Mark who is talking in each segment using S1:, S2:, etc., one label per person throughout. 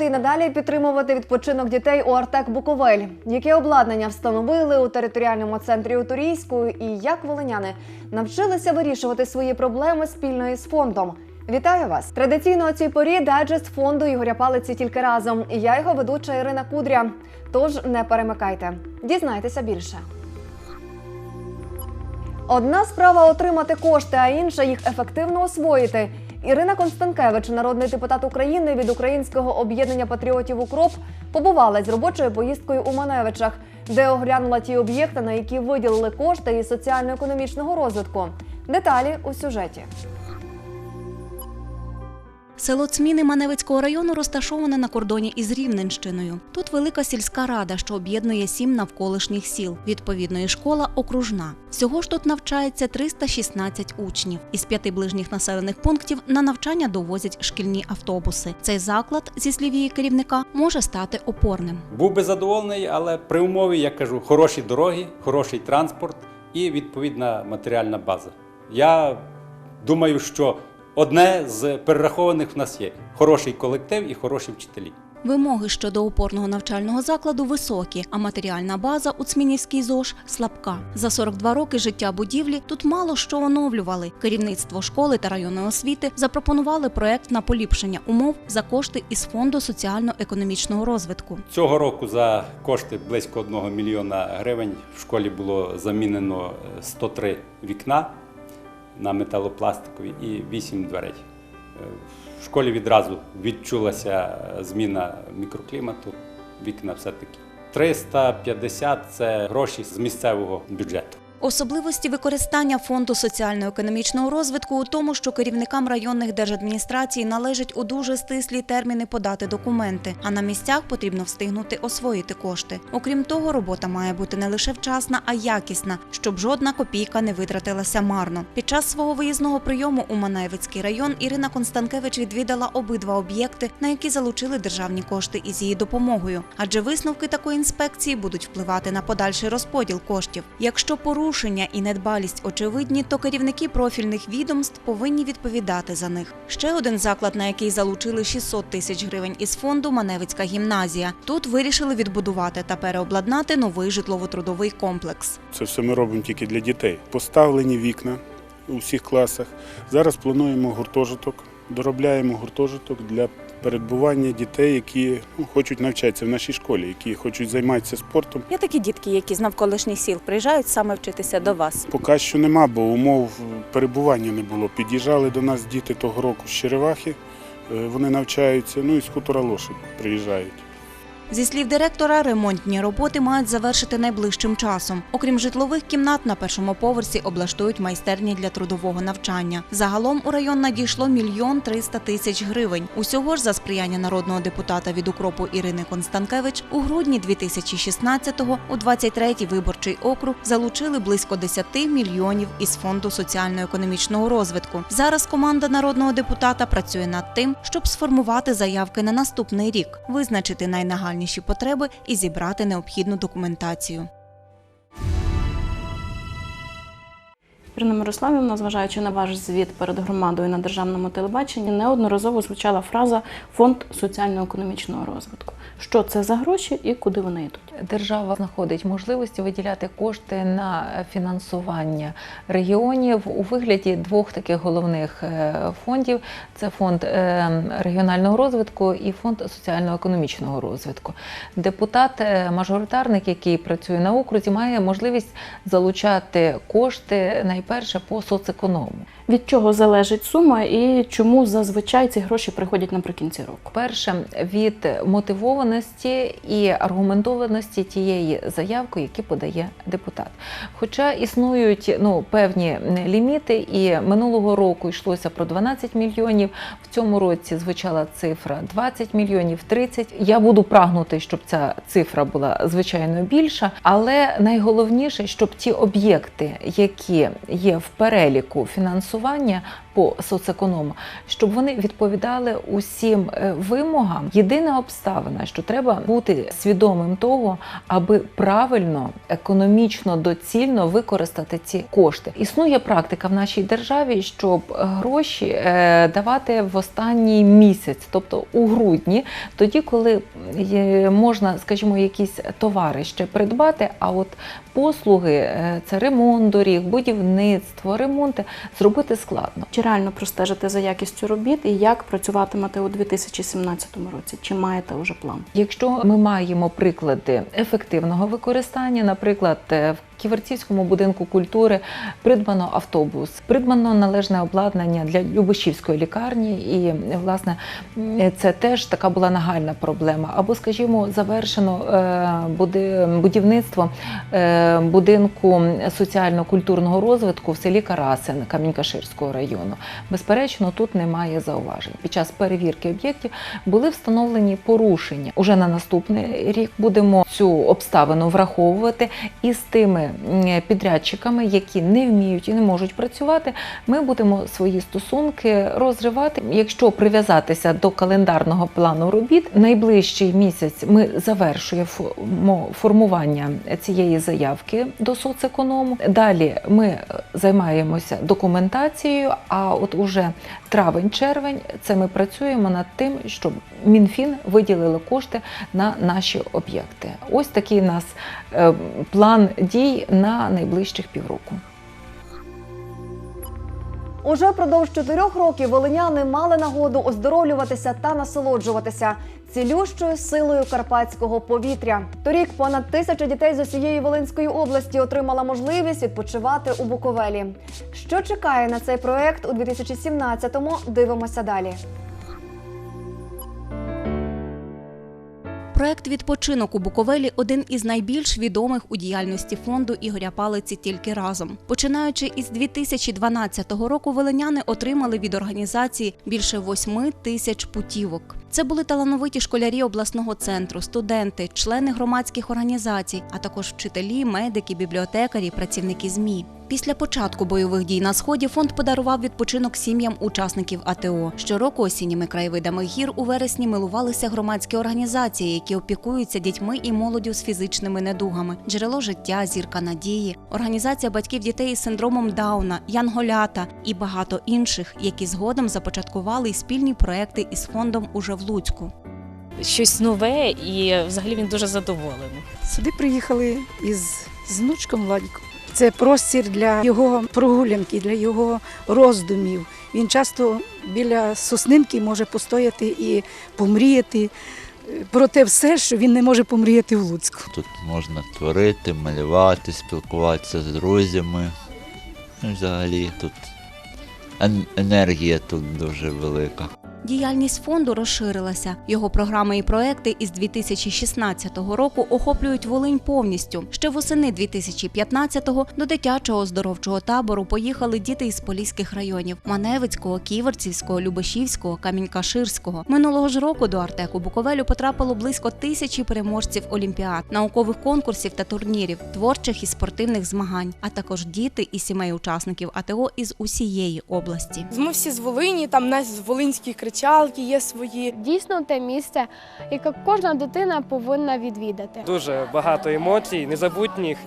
S1: Чи і надалі підтримувати відпочинок дітей у Артек Буковель? Яке обладнання встановили у територіальному центрі у Турійську? І як волиняни навчилися вирішувати свої проблеми спільно із фондом? Вітаю вас! Традиційно у цій порі дайджест фонду Ігоря Палиці тільки разом. І я його ведуча Ірина Кудря. Тож не перемикайте. Дізнайтеся більше. Одна справа отримати кошти, а інша їх ефективно освоїти. Ірина Констанкевич, народний депутат України від Українського об'єднання патріотів Укроп, побувала з робочою поїздкою у Маневичах, де оглянула ті об'єкти, на які виділили кошти із соціально-економічного розвитку. Деталі у сюжеті.
S2: Село Цміни Маневицького району розташоване на кордоні із Рівненщиною. Тут велика сільська рада, що об'єднує сім навколишніх сіл. Відповідно, і школа окружна. Всього ж тут навчається 316 учнів. Із п'яти ближніх населених пунктів на навчання довозять шкільні автобуси. Цей заклад, зі слів її керівника, може стати опорним.
S3: Був би задоволений, але при умові, я кажу, хороші дороги, хороший транспорт і відповідна матеріальна база. Я думаю, що одне з перерахованих в нас є хороший колектив і хороші вчителі.
S2: Вимоги щодо опорного навчального закладу високі, а матеріальна база у Цмінівській ЗОЖ слабка. За 42 роки життя будівлі тут мало що оновлювали. Керівництво школи та районної освіти запропонували проект на поліпшення умов за кошти із фонду соціально-економічного розвитку.
S3: Цього року за кошти близько 1 мільйона гривень в школі було замінено е, 103 вікна на металопластикові і вісім дверей. Е, В школі відразу відчулася зміна мікроклімату, вікна все-таки. 350 – це гроші з місцевого бюджету.
S2: Особливості використання фонду соціально-економічного розвитку у тому, що керівникам районних держадміністрацій належить у дуже стислі терміни подати документи, а на місцях потрібно встигнути освоїти кошти. Окрім того, робота має бути не лише вчасна, а якісна, щоб жодна копійка не витратилася марно. Під час свого виїзного прийому у Маневицький район Ірина Констанкевич відвідала обидва об'єкти, на які залучили державні кошти із її допомогою. Адже висновки такої інспекції будуть впливати на подальший розподіл коштів. Якщо порушення і недбалість очевидні, то керівники профільних відомств повинні відповідати за них. Ще один заклад, на який залучили 600 тисяч гривень із фонду Маневицька гімназія. Тут вирішили відбудувати та переобладнати новий житлово-трудовий комплекс.
S4: Це все ми робимо тільки для дітей. Поставлені вікна у всіх класах. Зараз плануємо гуртожиток, доробляємо гуртожиток для перебування дітей, які ну, хочуть навчатися в нашій школі, які хочуть займатися спортом.
S5: Є такі дітки, які з навколишніх сіл приїжджають саме вчитися до вас.
S4: Поки що нема, бо умов перебування не було. Під'їжджали до нас діти того року з Черевахи, е, вони навчаються, ну і з хутора Лоші приїжджають.
S2: Зі слів директора, ремонтні роботи мають завершити найближчим часом. Окрім житлових кімнат, на першому поверсі облаштують майстерні для трудового навчання. Загалом у район надійшло мільйон триста тисяч гривень. Усього ж за сприяння народного депутата від укропу Ірини Констанкевич у грудні 2016-го у 23-й виборчий округ залучили близько 10 мільйонів із фонду соціально-економічного розвитку. Зараз команда народного депутата працює над тим, щоб сформувати заявки на наступний рік, визначити найнагальніші потреби і зібрати необхідну документацію.
S5: Ірина Мирославівна, зважаючи на ваш звіт перед громадою на державному телебаченні, неодноразово звучала фраза Фонд соціально-економічного розвитку. Що це за гроші і куди вони йдуть?
S6: Держава знаходить можливості виділяти кошти на фінансування регіонів у вигляді двох таких головних е, фондів: це фонд е, регіонального розвитку і фонд соціально-економічного розвитку. Депутат, е, який працює на окрузі, має можливість залучати кошти найперше по соцеконому.
S5: Від чого залежить сума і чому зазвичай ці гроші приходять наприкінці року?
S6: Перше від мотивованості і аргументованості тієї заявки, які подає депутат. Хоча існують ну певні ліміти, і минулого року йшлося про 12 мільйонів. В цьому році звучала цифра 20 мільйонів, 30. Я буду прагнути, щоб ця цифра була звичайно більша, але найголовніше, щоб ті об'єкти, які є в переліку фінансування, по соцеконому, щоб вони відповідали усім е, вимогам. Єдина обставина, що треба бути свідомим того, аби правильно, економічно, доцільно використати ці кошти. Існує практика в нашій державі, щоб гроші е, давати в останній місяць, тобто у грудні, тоді, коли можна, скажімо, якісь товари ще придбати, а от послуги е, це ремонт доріг, будівництво, ремонти зробити складно.
S5: Реально простежити за якістю робіт і як працюватимете у 2017 році? Чи маєте вже план?
S6: Якщо ми маємо приклади ефективного використання, наприклад, е, в Ківерцівському будинку культури придбано автобус, придбано належне обладнання для Любешівської лікарні, і власне це теж така була нагальна проблема. Або, скажімо, завершено е, будівництво е, будинку соціально-культурного розвитку в селі Карасин Камінькаширського району. Безперечно, тут немає зауважень. Під час перевірки об'єктів були встановлені порушення. Уже на наступний рік будемо цю обставину враховувати і з тими підрядчиками, які не вміють і не можуть працювати, ми будемо свої стосунки розривати. Якщо прив'язатися до календарного плану робіт, найближчий місяць ми завершуємо формування цієї заявки до соцеконому. Далі ми займаємося документацією. А от уже травень-червень це ми працюємо над тим, щоб МінФін виділили кошти на наші об'єкти. Ось такий у нас е, план дій на найближчих півроку.
S1: Уже продовж чотирьох років волиняни мали нагоду оздоровлюватися та насолоджуватися цілющою силою карпатського повітря. Торік понад тисяча дітей з усієї Волинської області отримала можливість відпочивати у Буковелі. Що чекає на цей проект у 2017-му, Дивимося далі.
S2: Проект відпочинок у Буковелі один із найбільш відомих у діяльності фонду Ігоря Палиці тільки разом. Починаючи із 2012 року, волиняни отримали від організації більше 8 тисяч путівок. Це були талановиті школярі обласного центру, студенти, члени громадських організацій, а також вчителі, медики, бібліотекарі, працівники ЗМІ. Після початку бойових дій на сході фонд подарував відпочинок сім'ям учасників АТО. Щороку осінніми краєвидами гір у вересні милувалися громадські організації, які опікуються дітьми і молоддю з фізичними недугами, джерело життя, зірка надії, організація батьків дітей із синдромом Дауна, Янголята і багато інших, які згодом започаткували спільні проекти із фондом уже в Луцьку.
S7: щось нове, і взагалі він дуже задоволений.
S8: Сюди приїхали із з внучком Владіком. Це простір для його прогулянки, для його роздумів. Він часто біля соснинки може постояти і помріяти про те все, що він не може помріяти в Луцьку.
S9: Тут можна творити, малювати, спілкуватися з друзями. Ну, взагалі тут енергія тут дуже велика.
S2: Діяльність фонду розширилася. Його програми і проекти із 2016 року охоплюють Волинь повністю. Ще восени 2015-го до дитячого оздоровчого табору поїхали діти із поліських районів: Маневицького, Ківерцівського, Любешівського, Камінькаширського. Минулого ж року до Артеку Буковелю потрапило близько тисячі переможців олімпіад, наукових конкурсів та турнірів, творчих і спортивних змагань, а також діти і сімей учасників АТО із усієї області.
S10: Ми всі з Волині, там нас волинські кричалки є свої.
S11: Дійсно те місце, яке кожна дитина повинна відвідати.
S12: Дуже багато емоцій, незабутніх.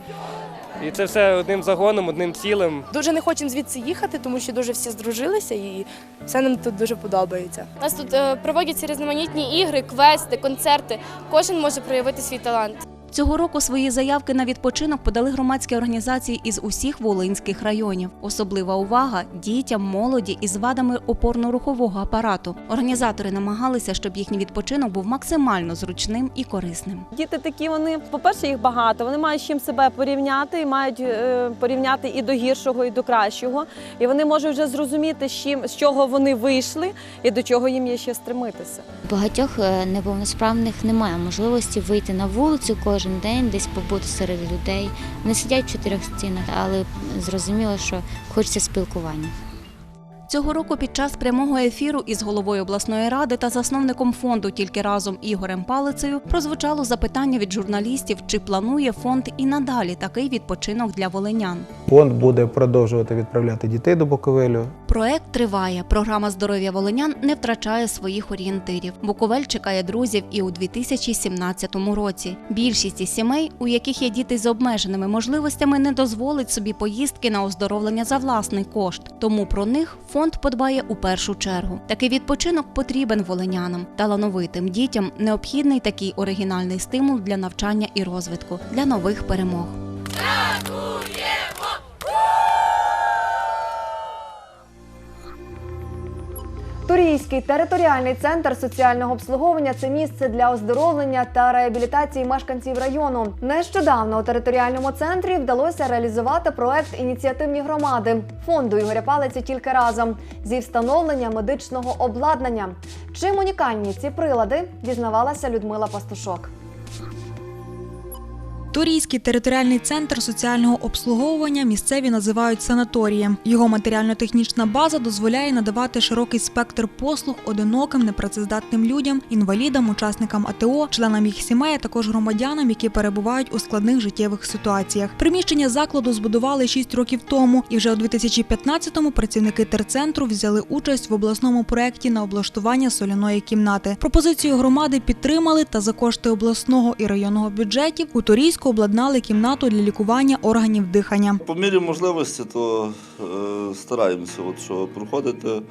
S12: І це все одним загоном, одним цілим.
S10: Дуже не хочемо звідси їхати, тому що дуже всі здружилися і все нам тут дуже подобається.
S11: У нас тут е, проводяться різноманітні ігри, квести, концерти. Кожен може проявити свій талант.
S2: Цього року свої заявки на відпочинок подали громадські організації із усіх волинських районів. Особлива увага дітям, молоді із вадами опорно-рухового апарату. Організатори намагалися, щоб їхній відпочинок був максимально зручним і корисним.
S13: Діти такі, вони, по-перше, їх багато, вони мають з чим себе порівняти, і мають е, порівняти і до гіршого, і до кращого. І вони можуть вже зрозуміти, з, чим, з чого вони вийшли і до чого їм є ще стремитися.
S14: Багатьох е, неповносправних немає можливості вийти на вулицю кожен день, десь побути серед людей. Вони сидять в чотирьох стінах, але зрозуміло, що хочеться спілкування.
S2: Цього року під час прямого ефіру із головою обласної ради та засновником фонду тільки разом Ігорем Палицею прозвучало запитання від журналістів, чи планує фонд і надалі такий відпочинок для волинян.
S15: Фонд буде продовжувати відправляти дітей до Буковелю.
S2: Проект триває. Програма здоров'я волинян не втрачає своїх орієнтирів. Буковель чекає друзів і у 2017 році. Більшість із сімей, у яких є діти з обмеженими можливостями, не дозволить собі поїздки на оздоровлення за власний кошт. Тому про них фонд подбає у першу чергу. Такий відпочинок потрібен волинянам. Талановитим дітям необхідний такий оригінальний стимул для навчання і розвитку, для нових перемог.
S16: Турійський територіальний центр соціального обслуговування це місце для оздоровлення та реабілітації мешканців району. Нещодавно у територіальному центрі вдалося реалізувати проект ініціативні громади фонду Ігоря Палиці тільки разом зі встановлення медичного обладнання. Чим унікальні ці прилади дізнавалася Людмила Пастушок.
S17: Турійський територіальний центр соціального обслуговування місцеві називають санаторієм. Його матеріально-технічна база дозволяє надавати широкий спектр послуг одиноким, непрацездатним людям, інвалідам, учасникам АТО, членам їх сімей, а також громадянам, які перебувають у складних життєвих ситуаціях. Приміщення закладу збудували 6 років тому, і вже у 2015-му працівники терцентру взяли участь в обласному проєкті на облаштування соляної кімнати. Пропозицію громади підтримали та за кошти обласного і районного бюджетів у Турійську обладнали кімнату для лікування органів дихання.
S18: По мірі можливості, то е, стараємося, от, що проходити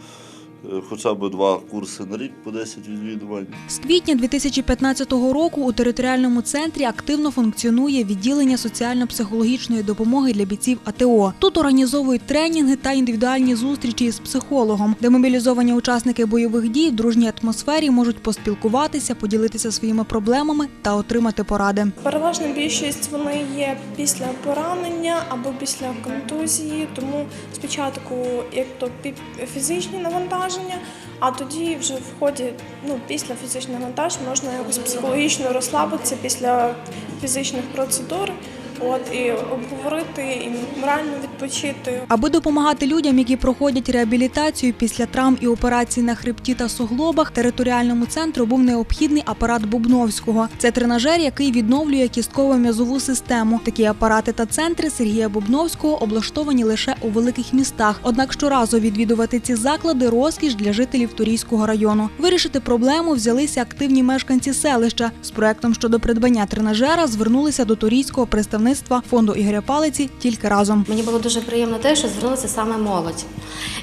S18: хоча б два курси на рік по 10 відвідувань.
S17: З квітня 2015 року у територіальному центрі активно функціонує відділення соціально-психологічної допомоги для бійців АТО. Тут організовують тренінги та індивідуальні зустрічі з психологом, де мобілізовані учасники бойових дій в дружній атмосфері можуть поспілкуватися, поділитися своїми проблемами та отримати поради.
S19: Переважна більшість вони є після поранення або після контузії, тому спочатку як то фізичні навантаження, а тоді вже в ході ну, після фізичних навантажень можна якось психологічно розслабитися після фізичних процедур. От і обговорити, і морально відпочити.
S17: Аби допомагати людям, які проходять реабілітацію після травм і операцій на хребті та суглобах, територіальному центру був необхідний апарат Бубновського. Це тренажер, який відновлює кістково м'язову систему. Такі апарати та центри Сергія Бубновського облаштовані лише у великих містах. Однак щоразу відвідувати ці заклади розкіш для жителів Турійського району. Вирішити проблему взялися активні мешканці селища. З проектом щодо придбання тренажера звернулися до турійського представництва фонду Ігоря Палиці тільки разом.
S12: Мені було дуже приємно те, що звернулася саме молодь.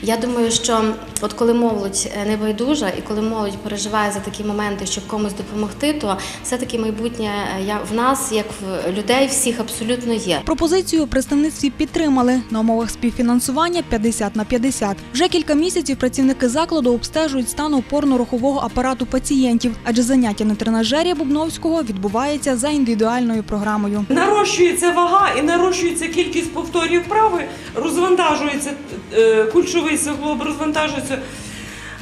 S12: Я думаю, що от коли молодь е, не байдужа і коли молодь переживає за такі моменти, щоб комусь допомогти, то все-таки майбутнє е, я в нас, як в людей, всіх абсолютно є.
S17: Пропозицію представництві підтримали на умовах співфінансування 50 на 50. Вже кілька місяців працівники закладу обстежують стан опорно-рухового апарату пацієнтів, адже заняття на тренажері Бубновського відбувається за індивідуальною програмою.
S20: Нарощується вага і нарощується кількість повторів вправи, розвантажується е, кульшовий суглоб, розвантажується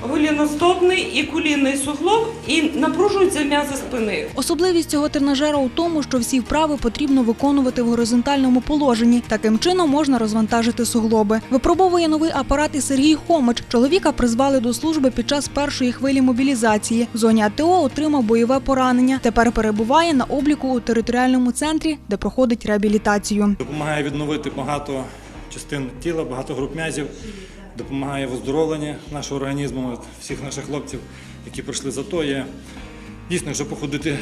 S20: голіностопний і кулінний суглоб, і напружуються м'язи спини.
S17: Особливість цього тренажера у тому, що всі вправи потрібно виконувати в горизонтальному положенні. Таким чином можна розвантажити суглоби. Випробовує новий апарат і Сергій Хомич. Чоловіка призвали до служби під час першої хвилі мобілізації. В зоні АТО отримав бойове поранення. Тепер перебуває на обліку у територіальному центрі, де проходить реабілітацію.
S21: Допомагає відновити багато частин тіла, багато груп м'язів, допомагає в оздоровленні нашого організму, всіх наших хлопців, які пройшли за то. Є дійсно, якщо походити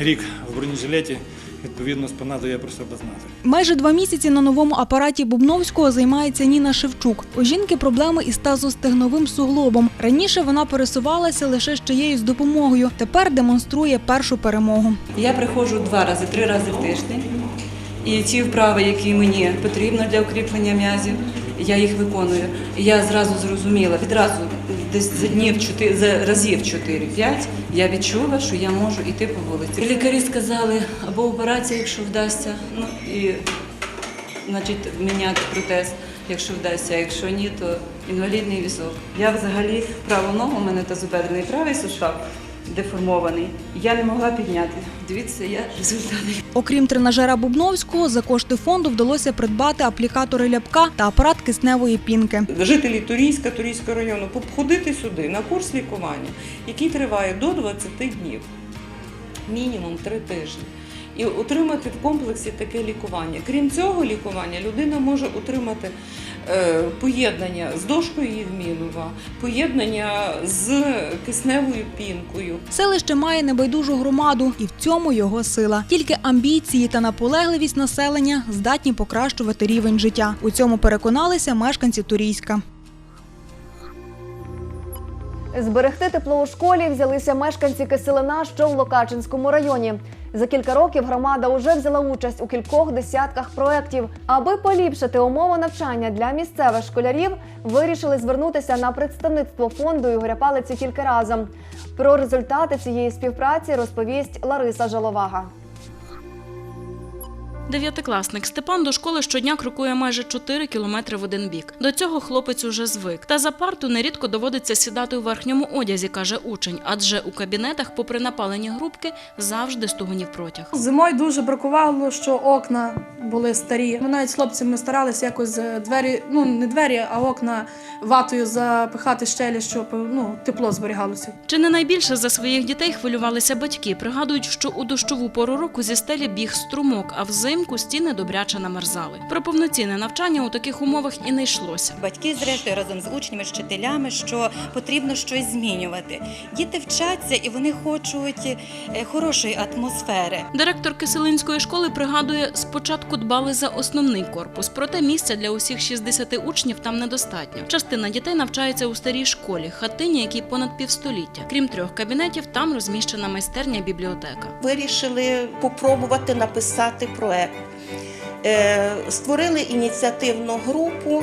S21: рік в бронежилеті, відповідно спина дає про себе знати.
S17: Майже два місяці на новому апараті Бубновського займається Ніна Шевчук. У жінки проблеми із тазостегновим суглобом. Раніше вона пересувалася лише з чиєюсь допомогою. Тепер демонструє першу перемогу.
S22: Я приходжу два рази, три рази в тиждень. І ті вправи, які мені потрібно для укріплення м'язів, я їх виконую. І я зразу зрозуміла, відразу десь за днів чотири за разів 4-5 я відчула, що я можу йти по вулиці. Лікарі сказали, або операція, якщо вдасться, ну і значить міняти протез, якщо вдасться, а якщо ні, то інвалідний візок. Я взагалі праву ногу, у мене тазобедрений правий сустав деформований. Я не могла підняти Дивіться, я результати.
S17: Окрім тренажера Бубновського, за кошти фонду вдалося придбати аплікатори ляпка та апарат кисневої пінки.
S20: Жителі Турійська, Турійського району походити сюди на курс лікування, який триває до 20 днів, мінімум 3 тижні. І отримати в комплексі таке лікування. Крім цього лікування, людина може отримати поєднання з дошкою Євмінова, поєднання з кисневою пінкою.
S17: Селище має небайдужу громаду, і в цьому його сила. Тільки амбіції та наполегливість населення здатні покращувати рівень життя. У цьому переконалися мешканці Турійська.
S1: Зберегти тепло у школі взялися мешканці Киселина, що в Локачинському районі. За кілька років громада вже взяла участь у кількох десятках проєктів. Аби поліпшити умови навчання для місцевих школярів, вирішили звернутися на представництво фонду Ігоря Палиці кілька разом. Про результати цієї співпраці розповість Лариса Жаловага.
S23: Дев'ятикласник Степан до школи щодня крокує майже 4 кілометри в один бік. До цього хлопець уже звик. Та за парту нерідко доводиться сідати у верхньому одязі, каже учень, адже у кабінетах, попри напалені грубки, завжди стугонів протяг.
S24: Зимою дуже бракувало, що окна були старі. Ми навіть з хлопцями старалися якось е, двері, ну не двері, а окна ватою запихати щелі, щоб ну, тепло зберігалося.
S23: Чи не найбільше за своїх дітей хвилювалися батьки? Пригадують, що у дощову пору року зі стелі біг струмок, а взимку стіни добряче намерзали. Про повноцінне навчання у таких умовах і не йшлося.
S25: Батьки, зрештою, разом з учнями, з вчителями, що потрібно щось змінювати. Діти вчаться і вони хочуть е, хорошої атмосфери.
S23: Директор Киселинської школи пригадує, спочатку дбали за основний корпус, проте місця для усіх 60 учнів там недостатньо. Частина дітей навчається у старій школі, хатині, якій понад півстоліття. Крім трьох кабінетів, там розміщена майстерня бібліотека.
S26: Вирішили попробувати написати проект. Е, Створили ініціативну групу,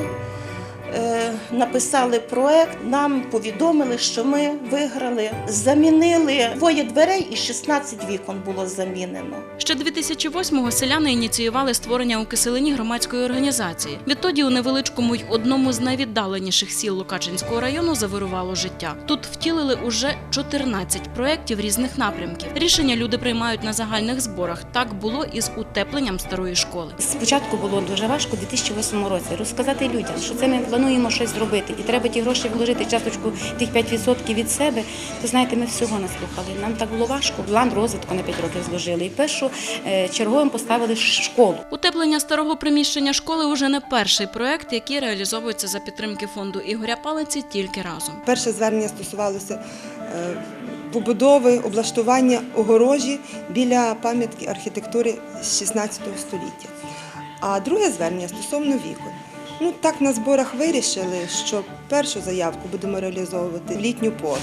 S26: написали проект. Нам повідомили, що ми виграли. Замінили двоє дверей і 16 вікон було замінено.
S23: Ще 2008-го селяни ініціювали створення у Киселині громадської організації. Відтоді у невеличкому й одному з найвіддаленіших сіл Лукачинського району завирувало життя. Тут втілили уже 14 проєктів різних напрямків. Рішення люди приймають на загальних зборах. Так було і з утепленням старої школи.
S14: Спочатку було дуже важко у 2008 році розказати людям, що це ми плануємо щось зробити, і треба ті гроші вложити часточку тих 5% від себе. То знаєте, ми всього не слухали. Нам так було важко. План розвитку на 5 років зложили. І першу е, черговим поставили школу.
S23: Утеплення старого приміщення школи уже не перший проект, який реалізовується за підтримки фонду Ігоря Палиці тільки разом.
S8: Перше звернення стосувалося е, побудови, облаштування огорожі біля пам'ятки архітектури 16 століття. А друге звернення стосовно вікон. Ну так на зборах вирішили, що першу заявку будемо реалізовувати в літню пору.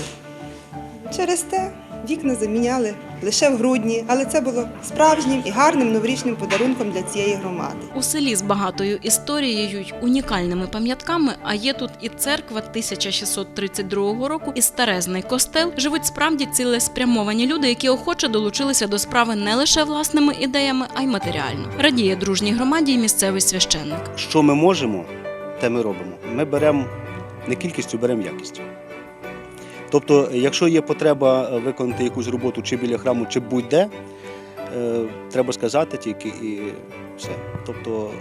S8: Через те вікна заміняли лише в грудні, але це було справжнім і гарним новорічним подарунком для цієї громади.
S23: У селі з багатою історією й унікальними пам'ятками, а є тут і церква 1632 року, і старезний костел, живуть справді цілеспрямовані люди, які охоче долучилися до справи не лише власними ідеями, а й матеріально. Радіє дружній громаді й місцевий священник.
S27: Що ми можемо, те ми робимо. Ми беремо не кількістю, беремо якістю. Тобто, якщо є потреба е, виконати якусь роботу чи біля храму, чи будь-де, е, треба сказати тільки і все. Тобто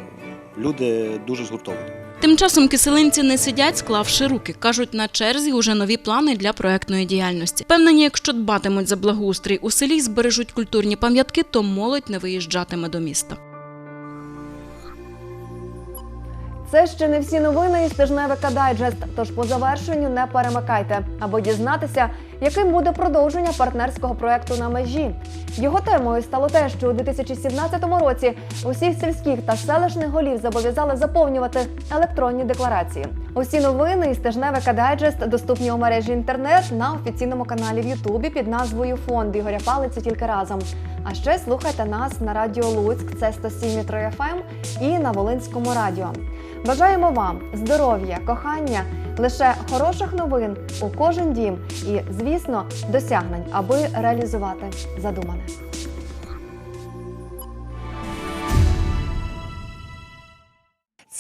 S27: люди дуже згуртовані.
S23: Тим часом киселинці не сидять, склавши руки. кажуть, на черзі уже нові плани для проектної діяльності. Певнені, якщо дбатимуть за благоустрій у селі, збережуть культурні пам'ятки, то молодь не виїжджатиме до міста.
S1: Це ще не всі новини із тижневика Дайджест. Тож по завершенню не перемикайте, аби дізнатися, яким буде продовження партнерського проекту на межі. Його темою стало те, що у 2017 році усіх сільських та селищних голів зобов'язали заповнювати електронні декларації. Усі новини із тижневика Дайджест доступні у мережі інтернет на офіційному каналі в Ютубі під назвою Фонд Ігоря Палиці тільки разом. А ще слухайте нас на радіо Луцьк, це 107,3 FM і на Волинському радіо. Бажаємо вам здоров'я, кохання, лише хороших новин у кожен дім і, звісно, досягнень, аби реалізувати задумане.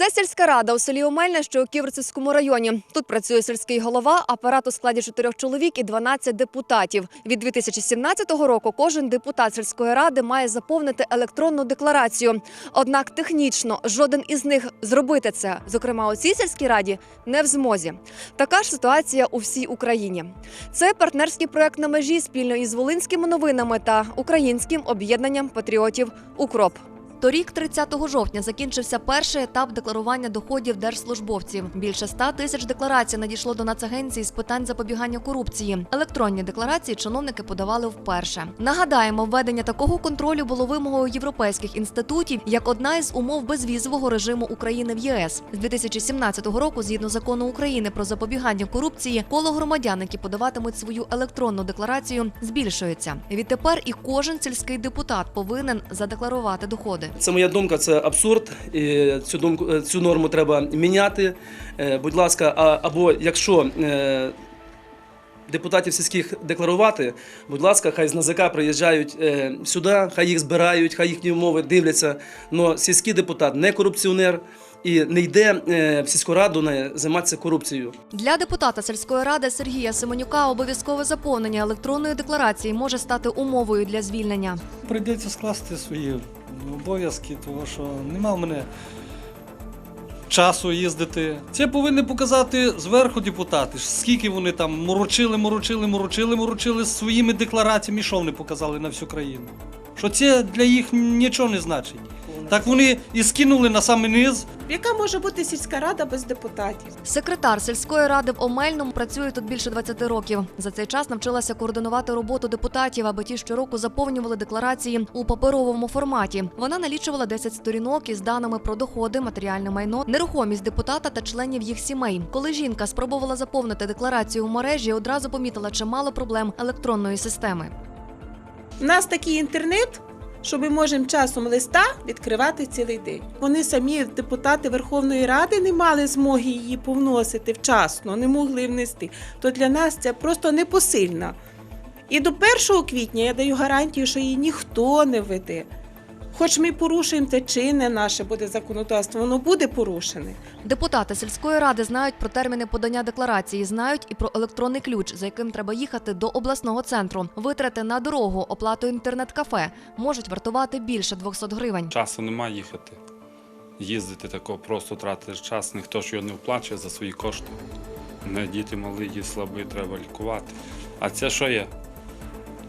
S16: Це сільська рада у селі Омельне, що у Ківерцівському районі. Тут працює сільський голова, апарат у складі чотирьох чоловік і 12 депутатів. Від 2017 року кожен депутат сільської ради має заповнити електронну декларацію. Однак технічно жоден із них зробити це, зокрема у цій сільській раді, не в змозі. Така ж ситуація у всій Україні. Це партнерський проект на межі спільно із Волинськими новинами та українським об'єднанням патріотів Укроп. Торік, 30 жовтня, закінчився перший етап декларування доходів держслужбовців. Більше 100 тисяч декларацій надійшло до Нацагенції з питань запобігання корупції. Електронні декларації чиновники подавали вперше. Нагадаємо, введення такого контролю було вимогою європейських інститутів як одна із умов безвізового режиму України в ЄС. З 2017 року, згідно закону України про запобігання корупції, коло громадян, які подаватимуть свою електронну декларацію, збільшується. Відтепер і кожен сільський депутат повинен задекларувати доходи.
S28: Це моя думка, це абсурд. І цю думку е, цю норму треба міняти. Е, Будь ласка, або якщо е, депутатів сільських декларувати, будь ласка, хай з НАЗК приїжджають сюди, хай їх збирають, хай їхні умови дивляться. Но сільський депутат не корупціонер і не йде в сільську раду не займатися корупцією.
S16: Для депутата сільської ради Сергія Семенюка обов'язкове заповнення електронної декларації може стати умовою для звільнення.
S29: Прийдеться скласти свої обов'язки, тому що нема в мене часу їздити. Це повинні показати зверху депутати. Скільки вони там морочили, морочили, морочили, морочили з своїми деклараціями, що вони показали на всю країну. Що це для їх нічого не значить. Так вони і скинули на самий низ.
S30: Яка може бути сільська рада без депутатів?
S16: Секретар сільської ради в Омельному працює тут більше 20 років. За цей час навчилася координувати роботу депутатів, аби ті щороку заповнювали декларації у паперовому форматі. Вона налічувала 10 сторінок із даними про доходи, матеріальне майно, нерухомість депутата та членів їх сімей. Коли жінка спробувала заповнити декларацію у мережі, одразу помітила чимало проблем електронної системи.
S30: У нас такий інтернет, що ми можемо часом листа відкривати цілий день. Вони самі, депутати Верховної Ради, не мали змоги її повносити вчасно, не могли внести. То для нас це просто непосильна. І до 1 квітня я даю гарантію, що її ніхто не веде. Хоч ми порушуємо те чинне наше буде законодавство, воно буде порушене.
S16: Депутати сільської ради знають про терміни подання декларації, знають і про електронний ключ, за яким треба їхати до обласного центру. Витрати на дорогу, оплату інтернет-кафе можуть вартувати більше 200 гривень.
S31: Часу немає їхати. Їздити тако, просто тратити час, ніхто ж його не оплачує за свої кошти. Не діти малі, діти слабі, треба лікувати. А це що є?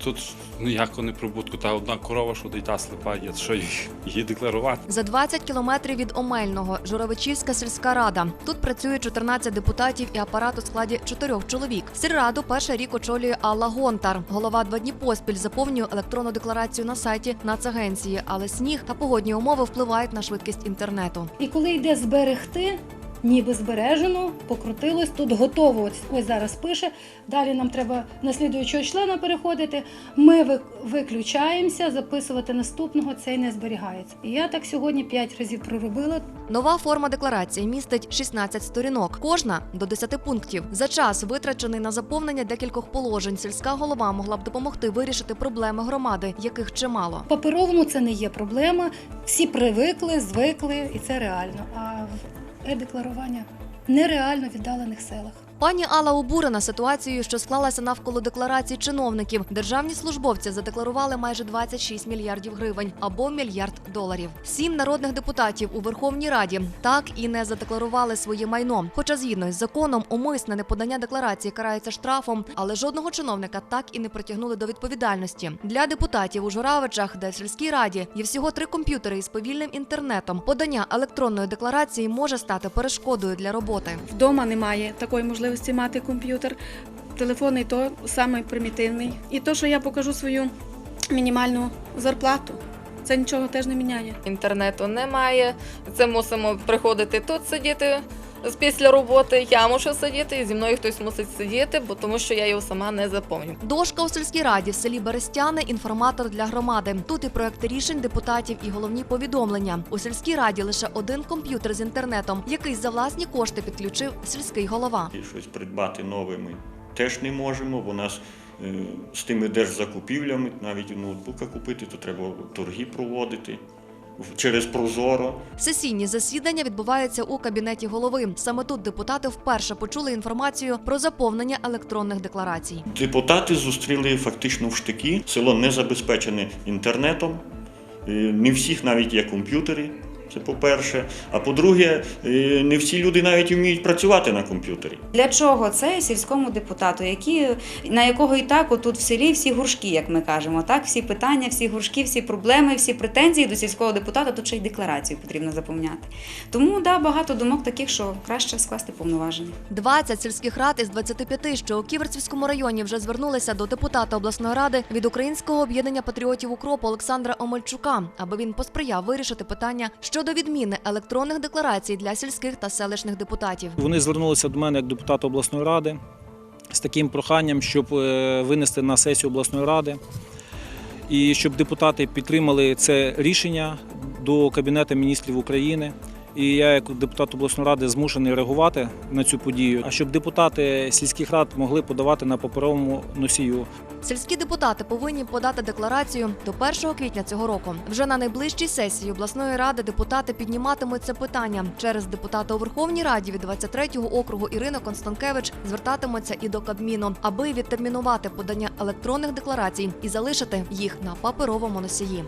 S31: Тут ніякого не прибутку, та одна корова, що й та сліпа є, що її, її декларувати.
S16: За 20 кілометрів від Омельного Журавичівська сільська рада. Тут працює 14 депутатів і апарат у складі чотирьох чоловік. Сільраду перший рік очолює Алла Гонтар. Голова два дні поспіль заповнює електронну декларацію на сайті Нацагенції, але сніг та погодні умови впливають на швидкість інтернету.
S32: І коли йде зберегти, ніби збережено, покрутилось, тут готово. Ось, ось зараз пише. Далі нам треба на слідуючого члена переходити. Ми виключаємося, записувати наступного, цей не зберігається. І я так сьогодні 5 разів проробила.
S16: Нова форма декларації містить 16 сторінок, кожна до 10 пунктів. За час, витрачений на заповнення декількох положень, сільська голова могла б допомогти вирішити проблеми громади, яких чимало.
S32: В паперовому це не є проблема. Всі привикли, звикли, і це реально. А е-декларування нереально віддалених селах.
S16: Пані Алла обурена ситуацією, що склалася навколо декларацій чиновників. Державні службовці задекларували майже 26 мільярдів гривень або мільярд доларів. Сім народних депутатів у Верховній Раді так і не задекларували своє майно. Хоча згідно із законом умисне неподання декларації карається штрафом, але жодного чиновника так і не притягнули до відповідальності. Для депутатів у Журавичах, де в сільській раді є всього три комп'ютери із повільним інтернетом. Подання електронної декларації може стати перешкодою для роботи.
S33: Вдома немає такої можливості мати комп'ютер. Телефон і то самий примітивний. І то, що я покажу свою мінімальну зарплату, це нічого теж не міняє.
S34: Інтернету немає. Це мусимо приходити тут сидіти після роботи. Я мушу сидіти, і зі мною хтось мусить сидіти, бо тому що я його сама не заповню.
S16: Дошка у сільській раді в селі Берестяни інформатор для громади. Тут і проекти рішень депутатів, і головні повідомлення. У сільській раді лише один комп'ютер з інтернетом, який за власні кошти підключив сільський голова.
S35: І щось придбати нове ми теж не можемо, бо нас е, з тими держзакупівлями, навіть ноутбука купити, то треба торги проводити. через Прозоро.
S16: Сесійні засідання відбуваються у кабінеті голови. Саме тут депутати вперше почули інформацію про заповнення електронних декларацій.
S35: Депутати зустріли фактично в штики. Село не забезпечене інтернетом. Е, Не всіх навіть є комп'ютери. Це по-перше. А по-друге, е, не всі люди навіть вміють працювати на комп'ютері.
S25: Для чого це сільському депутату, які, на якого і так отут в селі всі гуршки, як ми кажемо, так? Всі питання, всі гуршки, всі проблеми, всі претензії до сільського депутата, тут ще й декларацію потрібно заповняти. Тому да, багато думок таких, що краще скласти повноваження.
S16: 20 сільських рад із 25, що у Ківерцівському районі вже звернулися до депутата обласної ради від українського об'єднання патріотів укроп Олександра Омельчука, аби він посприяв вирішити питання щодо відміни електронних декларацій для сільських та селищних депутатів.
S36: Вони звернулися до мене як депутата обласної ради з таким проханням, щоб е, винести на сесію обласної ради і щоб депутати підтримали це рішення до Кабінету міністрів України. І я, як депутат обласної ради, змушений реагувати на цю подію. А щоб депутати сільських рад могли подавати на паперовому носію.
S16: Сільські депутати повинні подати декларацію до 1 квітня цього року. Вже на найближчій сесії обласної ради депутати підніматимуть це питання. Через депутата у Верховній Раді від 23-го округу Ірина Констанкевич звертатиметься і до Кабміну, аби відтермінувати подання електронних декларацій і залишити їх на паперовому носії.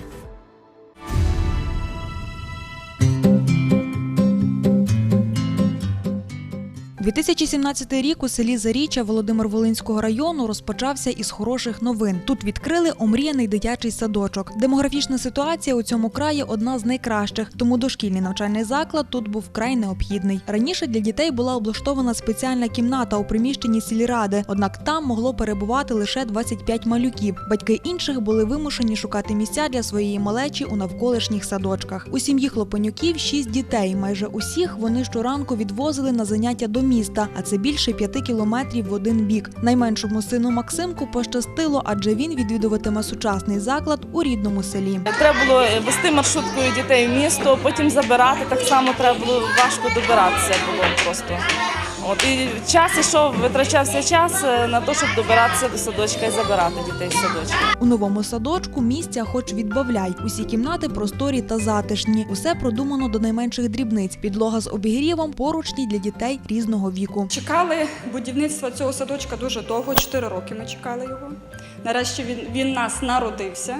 S17: 2017 рік у селі Заріччя Володимир-Волинського району розпочався із хороших новин. Тут відкрили омріяний дитячий садочок. Демографічна ситуація у цьому краї одна з найкращих, тому дошкільний навчальний заклад тут був вкрай необхідний. Раніше для дітей була облаштована спеціальна кімната у приміщенні сільради, однак там могло перебувати лише 25 малюків. Батьки інших були вимушені шукати місця для своєї малечі у навколишніх садочках. У сім'ї хлопанюків шість дітей. Майже усіх вони щоранку відвозили на заняття до а це більше п'яти кілометрів в один бік. Найменшому сину Максимку пощастило, адже він відвідуватиме сучасний заклад у рідному селі.
S37: Треба було е, вести маршруткою дітей в місто, потім забирати. Так само треба було важко добиратися було просто. От і час ішов, витрачався час е, на те, щоб добиратися до садочка і забирати дітей з садочка.
S17: У новому садочку місця хоч відбавляй. Усі кімнати просторі та затишні. Усе продумано до найменших дрібниць. Підлога з обігрівом, поручні для дітей різного віку.
S38: Чекали будівництва цього садочка дуже довго, 4 роки ми чекали його. Нарешті він, він нас народився.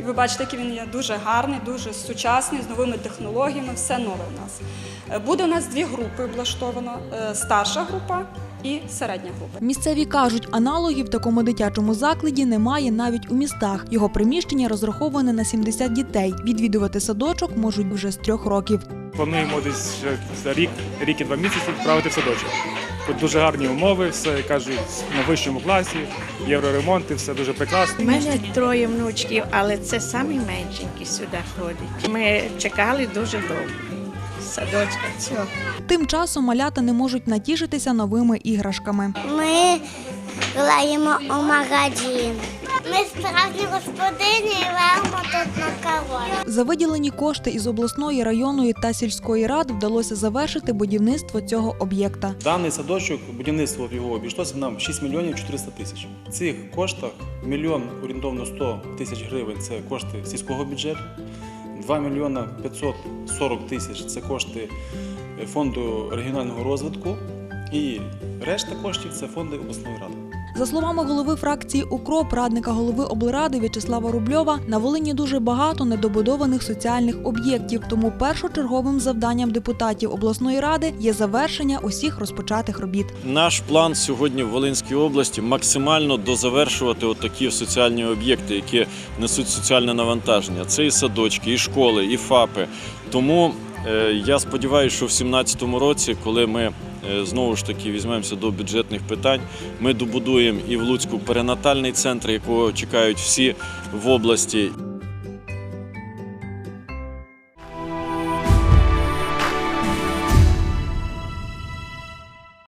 S38: І ви бачите, який він є дуже гарний, дуже сучасний, з новими технологіями, все нове в нас. Е, Буде у нас дві групи облаштовано: е, старша група і середня група.
S17: Місцеві кажуть, аналогів в такому дитячому закладі немає навіть у містах. Його приміщення розраховане на 70 дітей. Відвідувати садочок можуть вже з трьох років.
S39: Плануємо десь за рік, рік і два місяці відправити в садочок. Тут дуже гарні умови, все кажуть, на вищому класі, євроремонти, все дуже прекрасно.
S40: У мене троє внучків, але це самі меншенькі сюди ходять. Ми чекали дуже довго. Садочка цього.
S17: Тим часом малята не можуть натішитися новими іграшками.
S41: Ми граємо у магазин. Ми справжні господині і варимо тут макарони.
S17: За виділені кошти із обласної, районної та сільської рад вдалося завершити будівництво цього об'єкта.
S36: Даний садочок, будівництво його обійшлося нам 6 мільйонів 400 тисяч. В цих коштах мільйон орієнтовно 100 тисяч гривень це кошти сільського бюджету, 2 мільйона 540 тисяч це кошти фонду регіонального розвитку і решта коштів це фонди обласної ради.
S17: За словами голови фракції УКРОП, радника голови облради В'ячеслава Рубльова, на Волині дуже багато недобудованих соціальних об'єктів. Тому першочерговим завданням депутатів обласної ради є завершення усіх розпочатих робіт.
S42: Наш план сьогодні в Волинській області максимально дозавершувати отакі соціальні об'єкти, які несуть соціальне навантаження. Це і садочки, і школи, і ФАПи. Тому е, я сподіваюся, що в 2017 році, коли ми знову ж таки візьмемося до бюджетних питань, ми добудуємо і в Луцьку перинатальний центр, якого чекають всі в області.